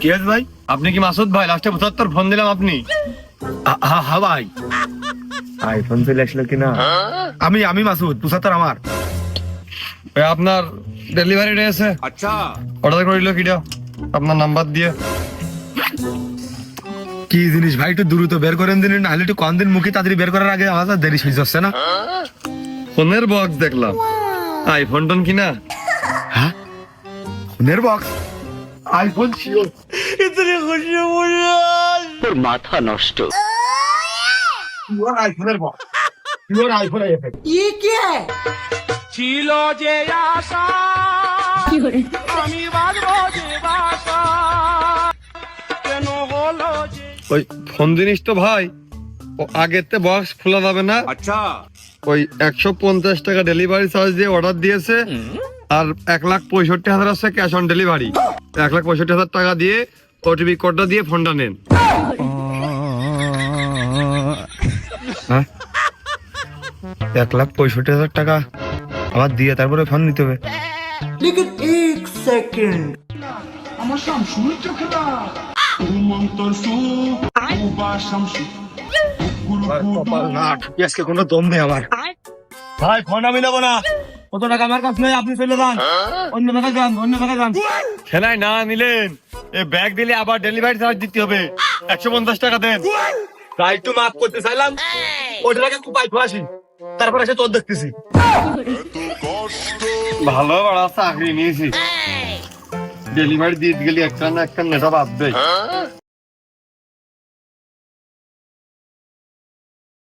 কি ভাই? আপনি কি মাসুদ ভাই? লাস্টে পঁচাত্তর ফোন দিলাম আপনি। হা ভাই। আইফোন চলে আসলো কিনা? আমি আমি মাসুদ পঁচাত্তর আমার। আপনার ডেলিভারি রয়েছে আচ্ছা। অর্ডার করিল আপনার নাম্বার দিয়ে। কি জিনিস ভাই একটু দ্রুত বের করেন দিন না হলে একটু কম দিন মুখে তাড়াতাড়ি বের করার আগে আমার দেরি হয়ে যাচ্ছে না। ফোনের বক্স দেখলাম। আইফোন টোন কিনা? নির্বক্স আইফোন ছিল ইতনি খুশি তোর মাথা নষ্ট। ছিল যে আমি ওই ফোন জিনিস তো ভাই ও আগেরতে বক্স খোলা যাবে না। আচ্ছা। ওই একশো পঞ্চাশ টাকা ডেলিভারি চার্জ দিয়ে অর্ডার দিয়েছে। আর এক লাখ পঁয়ষট্টি হাজার আছে ক্যাশ অন ডেলিভারি এক লাখ পঁয়ষট্টি হাজার টাকা দিয়ে ওটিপি কোডটা দিয়ে ফোনটা নেন। হ্যাঁ? এক লাখ পঁয়ষট্টি হাজার টাকা। আবার দিয়ে তারপরে ফোন নিতে হবে। আজকে কোনো দম নেই আমার। ভাই ফোন আমি নেব না। কত টাকা আমার কাছে নেই আপনি চলে যান অন্য জায়গায় যান অন্য জায়গায় যান। খেলায় না নিলেন। এ ব্যাগ দিলে আবার ডেলিভারি চার্জ দিতে হবে। একশো পঞ্চাশ টাকা দেন। তাই একটু মাফ করতে চাইলাম। আগে খুব পাইপ আসি। তারপর এসে তোর দেখতেছি। ভালো বড় চাকরি নিয়েছি। ডেলিভারি দিয়ে গেলি একটা না একটা নেতা ভাববে